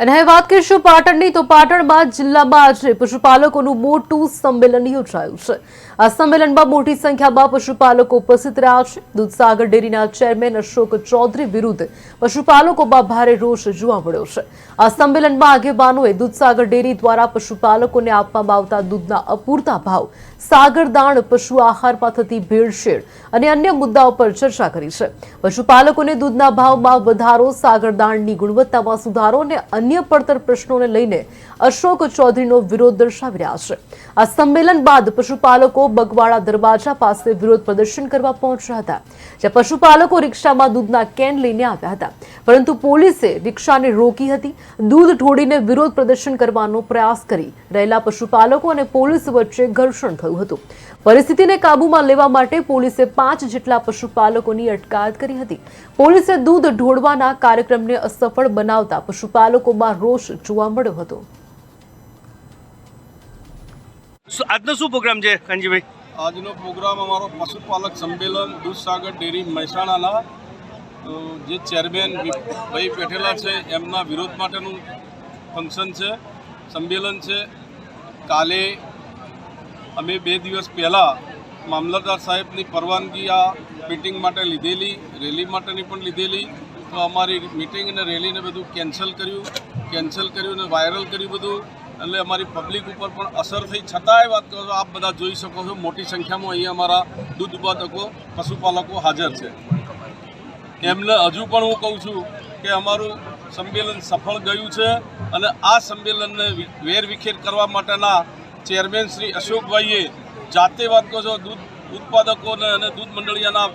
અને હવે વાત કરીશું પાટણની, તો પાટણમાં જિલ્લામાં આજે પશુપાલકોનું મોટું સંમેલન યોજાયું છે. આ સંમેલનમાં મોટી સંખ્યામાં પશુપાલકો ઉપસ્થિત રહ્યા છે. દૂધસાગર ડેરીના ચેરમેન અશોક ચૌધરી વિરુદ્ધ પશુપાલકોમાં ભારે રોષ જોવા મળ્યો છે. આ સંમેલનમાં આગેવાનોએ દૂધસાગર ડેરી દ્વારા પશુપાલકોને આપવામાં આવતા દૂધના અપૂરતા ભાવ સાગરદાણ પશુ આહારમાં થતી ભેળસેળ અને અન્ય મુદ્દાઓ પર ચર્ચા કરી છે. પશુપાલકોને દૂધના ભાવમાં વધારો સાગરદાણની ગુણવત્તામાં સુધારો અને અન્ય પડતર પ્રશ્નોને લઈને અશોક ચૌધરીનો વિરોધ દર્શાવી રહ્યા છે. આ સંમેલન બાદ પશુપાલકો બગવાડા દરવાજા પાસે વિરોધ પ્રદર્શન કરવા પહોંચ્યા હતા, જ્યાં પશુપાલકો રિક્ષામાં દૂધના કેન લઈને આવ્યા હતા. પરંતુ પોલીસે રિક્ષાને રોકી હતી, દૂધ ઢોળીને વિરોધ પ્રદર્શન કરવાનો પ્રયાસ કરી રહેલા પશુપાલકો અને પોલીસ વચ્ચે ઘર્ષણ થયું. હતું. પરિસ્થિતિને કાબૂમાં લેવા માટે પોલીસે પાંચ જેટલા પશુપાલકોની અટકાયત કરી હતી. પોલીસે દૂધ ઢોળવાના કાર્યક્રમને અસફળ બનાવતા પશુપાલકોમાં રોષ જોવા મળ્યો હતો. આજનો શું પ્રોગ્રામ છે કાનજીભાઈ આજનો પ્રોગ્રામ અમારો પશુપાલક સંમેલન દૂધસાગર ડેરી મહેસાણાના જે ચેરમેન ભાઈ બેઠેલા છે એમના વિરોધ માટેનું ફંક્શન છે સંમેલન છે. કાલે અમે બે દિવસ પહેલાં મામલતદાર સાહેબની પરવાનગી આ મિટિંગ માટે લીધેલી રેલી માટેની પણ લીધેલી. તો અમારી મિટિંગ અને રેલીને બધું કેન્સલ કર્યું. કેન્સલ કર્યું અને વાયરલ કર્યું બધું. એટલે અમારી પબ્લિક ઉપર પણ અસર થઈ. છતાંય વાત કરો આપ બધા જોઈ શકો છો, મોટી સંખ્યામાં અહીંયા અમારા દૂધ ઉત્પાદકો, પશુપાલકો હાજર છે. એમને હજુ પણ હું કહું છું કે અમારું સંમેલન સફળ ગયું છે અને આ સંમેલનને વેરવિખેર કરવા માટેના ચેરમેન શ્રી અશોકભાઈએ જાતે વાત કહો છો દૂધ ઉત્પાદકોને અને દૂધ મંડળીયાના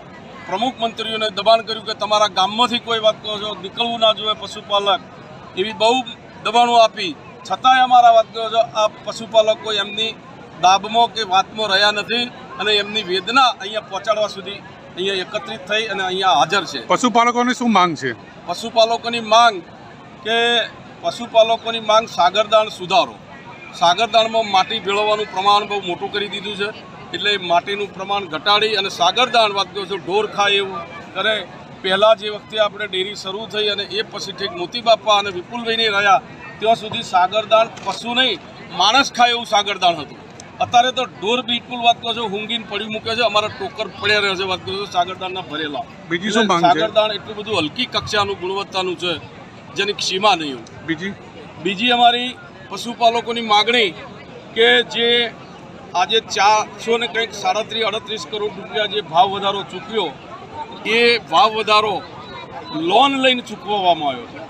પ્રમુખ મંત્રીઓને દબાણ કર્યું કે તમારા ગામમાંથી કોઈ વાત કહો છો નીકળવું ના જોઈએ પશુપાલક એવી બહુ દબાણો આપી. છતાંય અમારા વાત કહો છો આ પશુપાલકો એમની દાબમાં કે વાતમાં રહ્યા નથી અને એમની વેદના અહીંયા પહોંચાડવા સુધી અહીંયા એકત્રિત થઈ અને અહીંયા હાજર છે. પશુપાલકોની શું માંગ છે? પશુપાલકોની માંગ કે પશુપાલકોની માંગ સાગરદાણ સુધારો. સાગરદાણમાં માટી ભેળવવાનું પ્રમાણ બહુ મોટું કરી દીધું છે. એટલે માટીનું પ્રમાણ ઘટાડી અને સાગરદાણ વાત છે ઢોર ખાય એવું અને પહેલાં જે વખતે આપણે ડેરી શરૂ થઈ અને એ પછી ઠીક મોતી બાપા અને વિપુલભાઈને રહ્યા ત્યાં સુધી સાગરદાણ પશુ નહીં માણસ ખાય એવું સાગરદાણ હતું. અત્યારે તો ઢોર બિલકુલ વાત કરો છો હુંગીને પડી મૂકે છે અમારા ટોકર પડ્યા રહે છે વાત કરો છો સાગરદાણના ભરેલા. બીજી શું સાગરદાણ એટલું બધું હલકી કક્ષાનું ગુણવત્તાનું છે જેની સીમા નહીં બીજી? બીજી અમારી પશુપાલકોની માગણી કે જે આજે ચારસો ને કંઈક સાડત્રીસ અડત્રીસ કરોડ રૂપિયા જે ભાવ વધારો ચૂક્યો, એ ભાવ વધારો લોન લઈને ચૂકવવામાં આવ્યો છે.